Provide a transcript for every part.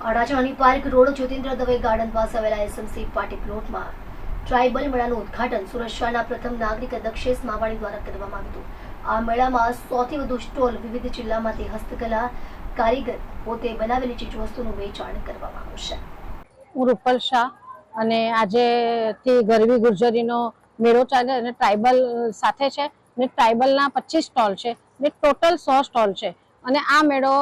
Adajan park road Jyotindra Dave garden પાસે આવેલા SMC party પ્લોટમાં ટ્રાઇબલ મેળાનું ઉદ્ઘાટન સુરત શહેરના પ્રથમ નાગરિક દક્ષેશ માવાણી દ્વારા કરવામાં આવ્યું હતું. આ મેળામાં સૌથી વધુ સ્ટોલ વિવિધ જિલ્લામાંથી હસ્તકલા, કારીગર પોતે બનાવેલી ચીજવસ્તુનું વેચાણ કરવામાં આવશે હું રૂપલ શાહ અને આજે થી ગરવી ગુર્જરીનો મેળો ચાલે અને ટ્રાઇબલ સાથે છે ને ટ્રાઇબલના પચીસ સ્ટોલ છે ને ટોટલ સો સ્ટોલ છે. અને આ મેળો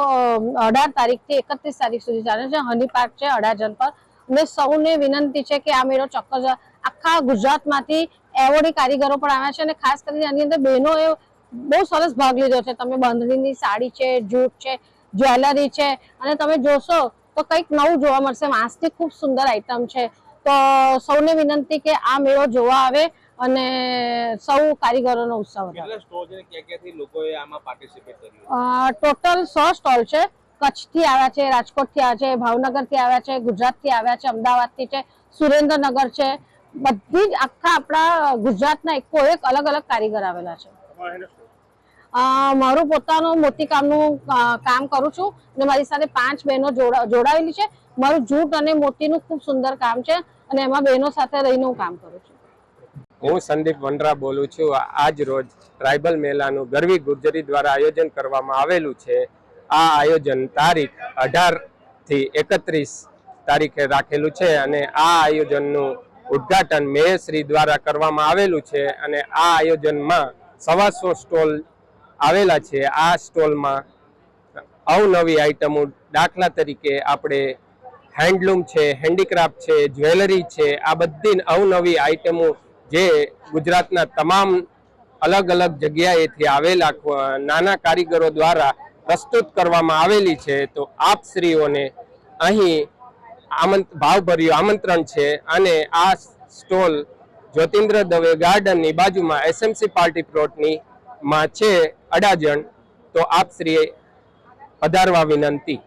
અઢાર તારીખથી એકત્રીસ તારીખ સુધી ચાલે છે. હની પાર્ક છે, અડાજણ પર. અને સૌને વિનંતી છે કે આ મેળો ચોક્કસ આખા ગુજરાતમાંથી એવોર્ડી કારીગરો પણ આવ્યા છે અને ખાસ કરીને આની અંદર બહેનોએ બહુ સરસ ભાગ લીધો છે. તમે બાંધણીની સાડી છે, જૂટ છે, જ્વેલરી છે અને તમે જોશો તો કંઈક નવું જોવા મળશે. વાંસની ખૂબ સુંદર આઈટમ છે. તો સૌને વિનંતી કે આ મેળો જોવા આવે. અને સૌ કારીગરોનો ઉત્સવ કર્યું? ટોટલ સો સ્ટોલ છે. કચ્છથી આવ્યા છે રાજકોટથી આવ્યા છે ભાવનગરથી આવ્યા છે ગુજરાતથી આવ્યા છે અમદાવાદથી છે સુરેન્દ્રનગર છે. બધી જ આખા આપણા ગુજરાતના એકો એક અલગ અલગ કારીગર આવેલા છે. મારું પોતાનું મોતીકામનું કામનું કામ કરું છું અને મારી સાથે પાંચ બહેનો જોડા- જોડાયેલી છે. મારું જૂટ અને મોતીનું ખૂબ સુંદર કામ છે અને એમાં બહેનો સાથે રહીને હું કામ કરું છું. હું સંદીપ વનરા બોલું છું. આજ રોજ ટ્રાઇબલ મેળાનું ગરવી ગુર્જરી દ્વારા આયોજન કરવામાં આવેલું છે. આ આયોજન તારીખ અઢારથી એકત્રીસ તારીખે રાખેલું છે અને આ આયોજનનું ઉદ્ઘાટન મેયશ્રી દ્વારા કરવામાં આવેલું છે અને આ આયોજનમાં સવાસો સ્ટોલ આવેલા છે. આ સ્ટોલમાં અવનવી આઇટમો દાખલા તરીકે આપણે હેન્ડલૂમ છે, હેન્ડીક્રાફ્ટ છે, જ્વેલરી છે, આ બધી અવનવી આઇટમો જે ગુજરાતના તમામ અલગ અલગ જગ્યાએથી આવેલા નાના કારીગરો દ્વારા પ્રસ્તુત કરવામાં આવેલી છે, તો આપ શ્રીઓને અહીં આમંત, ભાવભર્યું આમંત્રણ છે અને આ સ્ટોલ જ્યોતિન્દ્ર દવે ગાર્ડનની બાજુમાં એસએમસી પાર્ટી પ્લોટની માં છે અડાજણ, તો આપ શ્રીએ પધારવા વિનંતી.